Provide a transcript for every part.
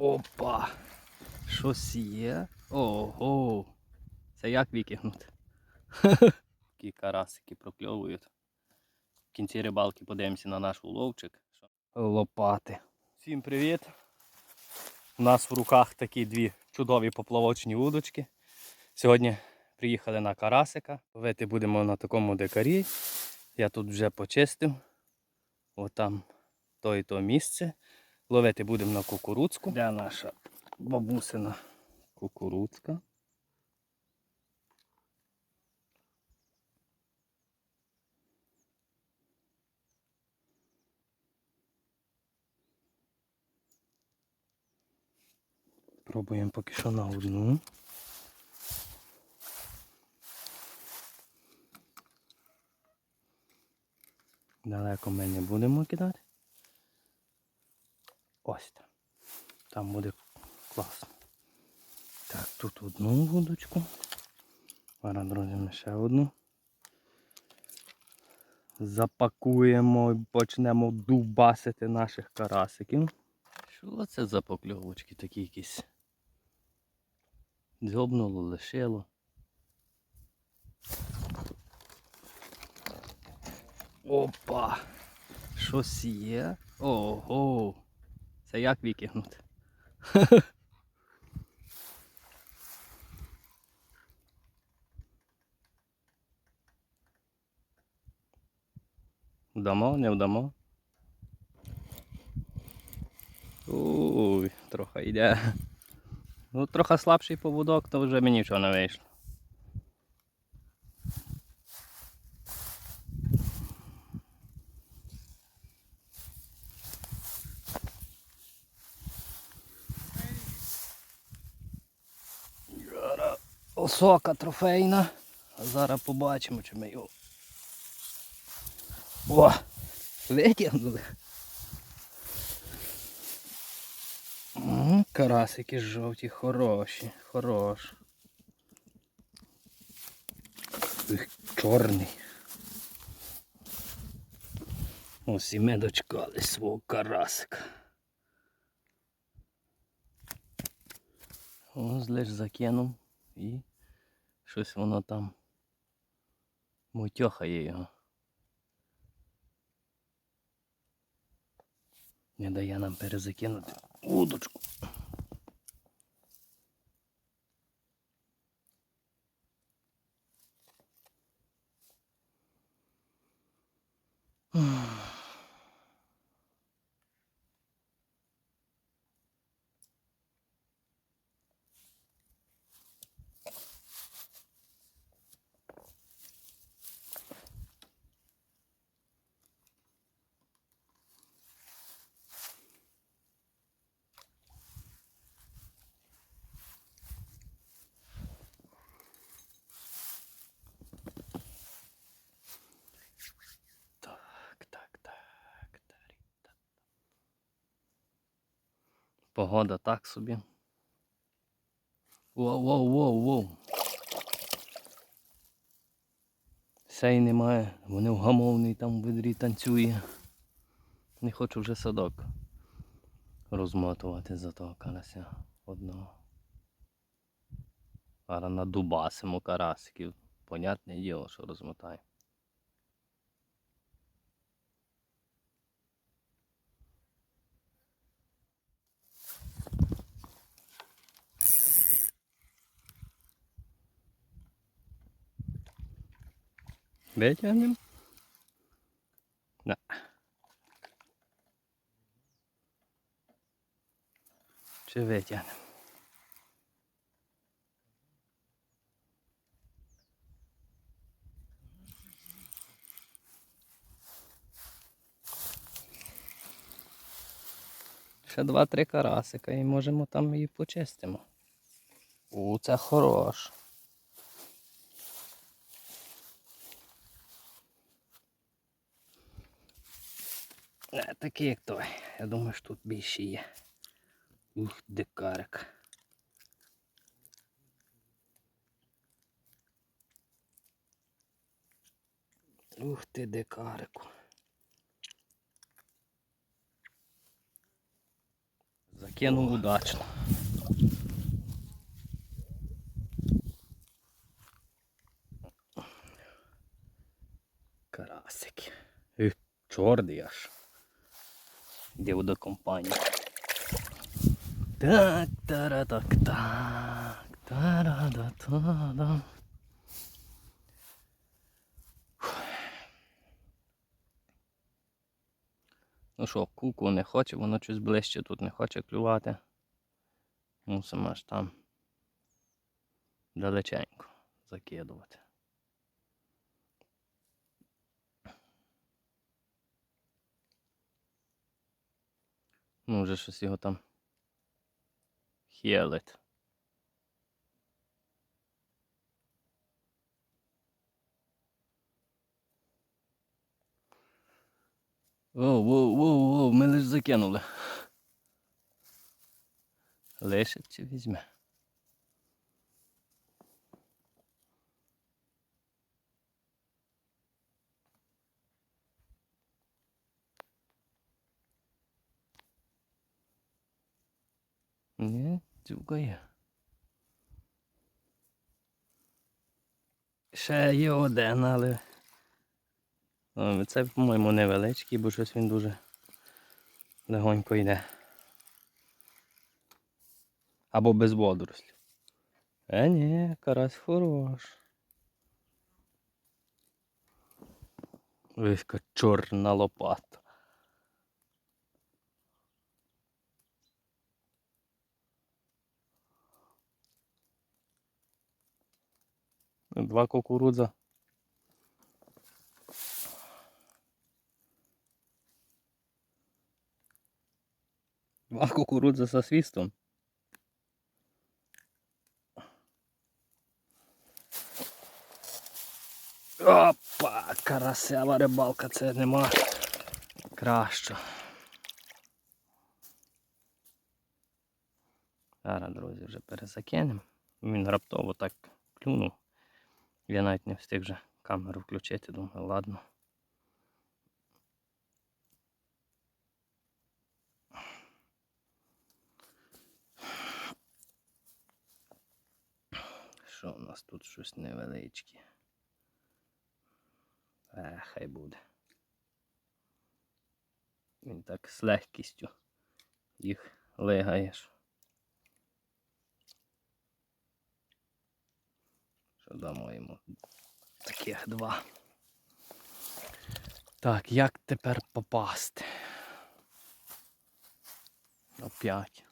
Опа! Щось є. Ого! Це як викигнути? Такі карасики прокльовують. В кінці рибалки подивимося на наш уловчик. Лопати. Всім привіт! У нас в руках такі дві чудові поплавочні удочки. Сьогодні приїхали на карасика. Ловити будемо на такому дикарі. Я тут вже почистив. Отам то і то місце. Ловити будемо на кукурудзку. Де наша бабусина кукурудзка? Пробуємо поки що на одну. Далеко ми не будемо кидати. Ось там. Там буде класно. Так, тут одну вудочку. Зараз, друзі, ми ще одну. Запакуємо і почнемо дубасити наших карасиків. Що це за покльовочки такі якісь? Дзьобнуло, лишило. Опа! Щось є? Ого! Це як викигнути? Вдамо, не вдамо. Уй, трохи йде. Ну, трохи слабший поводок, то вже мені нічого не вийшло. Зараз Осока трофейна. А зараз побачимо, чи ми його. О! Витягнули. Карасики жовті, хороші, хороші. Ух, Чорний. Ось і ми дочекали свого карасика. Ось лиш закинув і щось воно там мутьохає його. Не дає нам перезакинути удочку. Так, так, так. тарі-та. Погода так собі. Воу, воу, воу, воу. Сей немає, вони в гамовний там в відрі танцює. Не хочу вже садок розмотувати за того карася одного. Зараз надубасимо карасиків. Понятне діло, що розмотаю. Витягнемо? Да. Чи витягнемо? Ще два-три карасика і можемо там її почистимо. У, це хорош. Такий як той. Я думаю, що тут більше є. Ух, дикарик. Ух ти, дикарику. Закинув удачно. Карасики. Ех, чорний аж. Йде до компанії. Так, тара так, так, тара да та да. Ну що, куку не хоче, воно щось ближче тут не хоче клювати. Мусимо аж там далеченько закидувати. Ну, вже щось його там хєлить. Воу, воу, воу, воу, ми лиш закинули. Лишить чи візьме? Ні, дзюкає. Ще є один, але. Це, по-моєму, невеличкий, бо щось він дуже легонько йде. Або без водорослів. Е, ні, карась хорош. Ось яка чорна лопата. Два кукурудза. Два кукурудза со свистом. Опа, карасева рибалка, це нема краще. Зараз, друзі, вже перезакинемо. Він раптово так клюнув. Я навіть не встиг вже камеру включити, думаю, ладно. Що у нас тут щось невеличке? Е, хай буде. Він так з легкістю їх лигаєш. Дамо йому таких два. Так, як тепер попасти? Опять.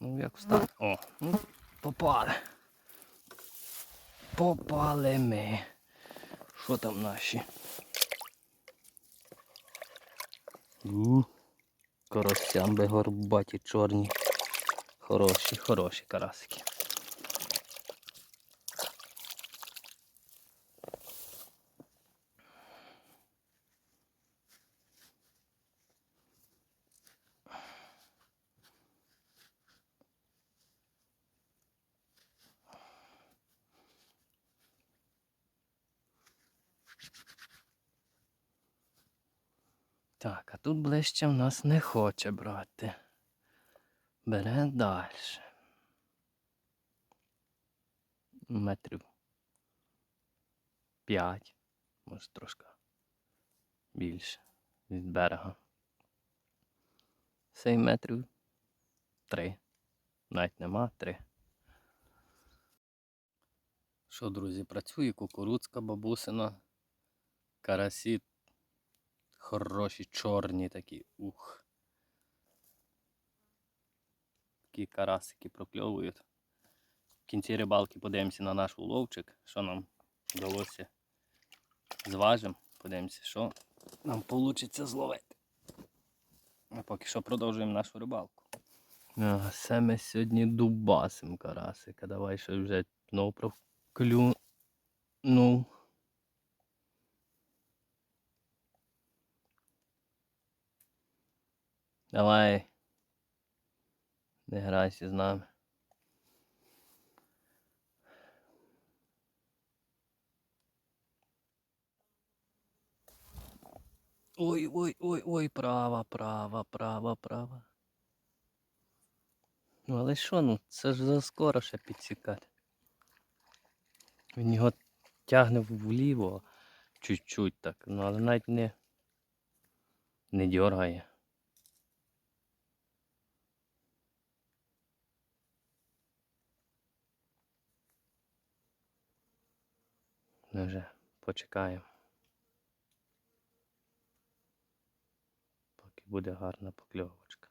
Ну, як встати? О, ну, попали. Попали ми. Що там наші? У, би горбаті чорні. Хороші, хороші карасики. Так, а тут ближче в нас не хоче брати. Бере далі. Метрів п'ять, може трошки більше від берега. Сей метрів три. Навіть нема три. Що, друзі, працює кукурудзка бабусина, карасі Хороші, чорні такі. Ух. Такі карасики прокльовують. В кінці рибалки подивимося на наш уловчик, що нам вдалося зважимо. Подивимося, що нам вийде зловити. А поки що продовжуємо нашу рибалку. А, Це ми сьогодні дубасим карасика. Давай ще вже знову проклюнув. Давай. Не грайся з нами. Ой-ой-ой-ой, права, права, права, права. Ну але що, ну, це ж заскоро ще підсікати. Він його тягне вліво чуть-чуть так, ну але навіть не не дергає. Ну вже почекаємо. Поки буде гарна покльовочка.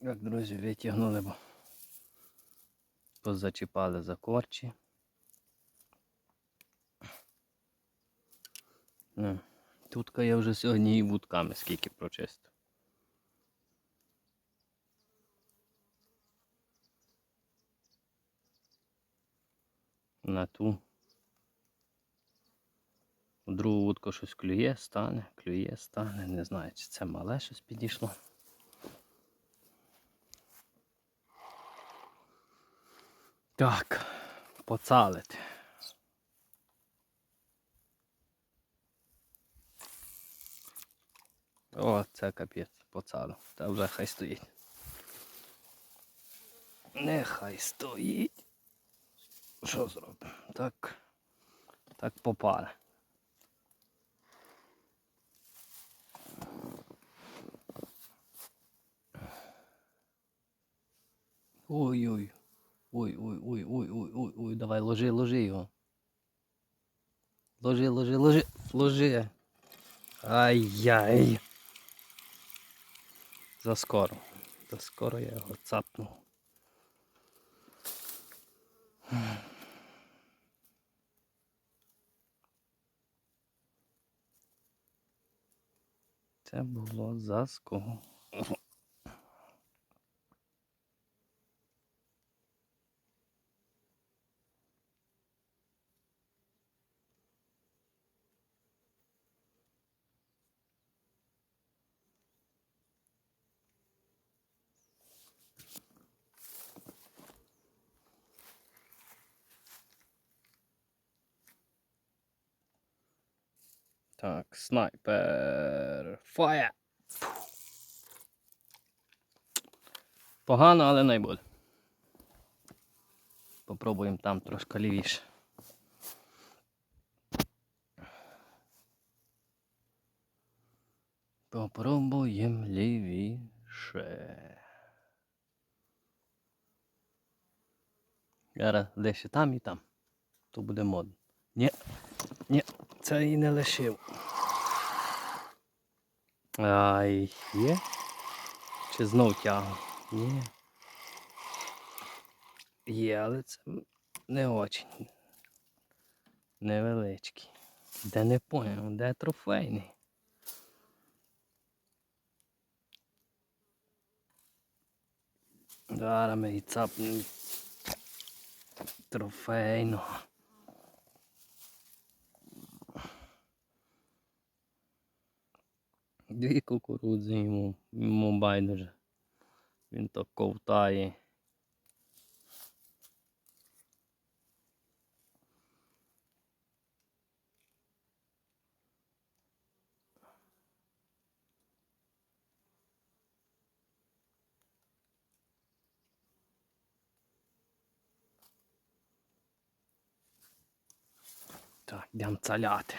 Так, друзі, витягнули, бо позачіпали за корчі. Ну, Тутка я вже сьогодні і вудками скільки прочистив. На ту. Другу вудку щось клює, стане, клює, стане. Не знаю, чи це мале щось підійшло. Так, поцалити. О, це капець, поцалив. Та вже хай стоїть. Нехай стоїть. Що зробимо? Так. Так попаре. Ой-ой. Ой-ой-ой-ой-ой-ой-ой. Давай, ложи, ложи його. Ложи, ложи, ложи, ложи. Ай-яй. Заскоро. Заскоро я його цапнув. Це було заскоро. Так, снайпер. Фаєр! Погано, але не буде. Попробуємо там трошки лівіше. Попробуємо лівіше. Зараз дещо там і там. То буде модно. Ні, ні, це і не лишив. Ай, є? Чи знов тягну? Ні. Є, але це не очень. Невеличкий. Де не поняв, де трофейний. Зараз ми і цапнемо трофейного. Дві кукурудзи йому, йому байдуже. Він то ковтає. Так, йдемо цаляти.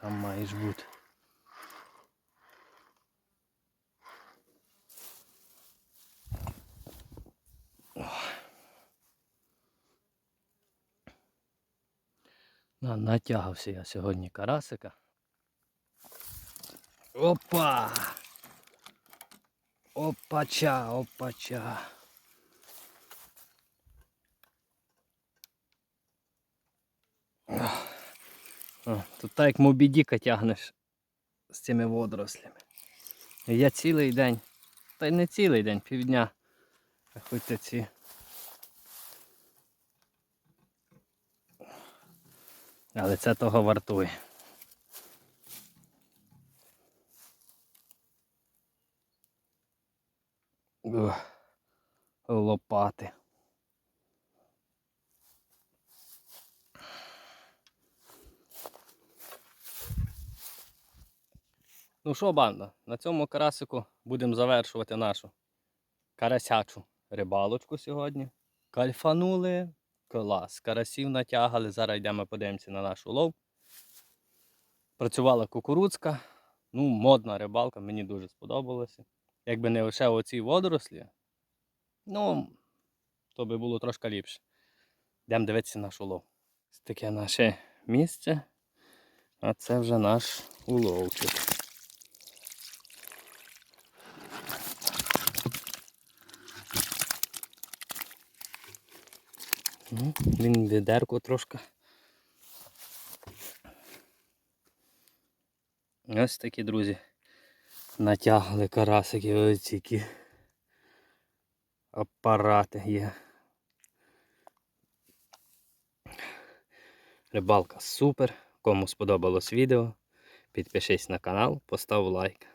Там маєш бути. На, натягався я сьогодні карасика. Опа! Опача, опача. Тут так як мобідіка тягнеш з цими водорослями. Я цілий день, та й не цілий день, півдня. Рахуйте ці. Але це того вартує. Лопати. Ну що, банда, на цьому карасику будемо завершувати нашу карасячу рибалочку сьогодні. Кальфанули, клас, карасів натягали. Зараз йдемо подивимося на наш улов. Працювала кукурудзка. Ну, модна рибалка, мені дуже сподобалося. Якби не лише оці водорослі, ну, то би було трошки ліпше. Йдемо дивитися наш улов. Ось таке наше місце. А це вже наш уловчик. Ну, Він відерку трошки. Ось такі, друзі. Натягли карасики, ось які апарати є. Рибалка супер. Кому сподобалось відео, підпишись на канал, постав лайк.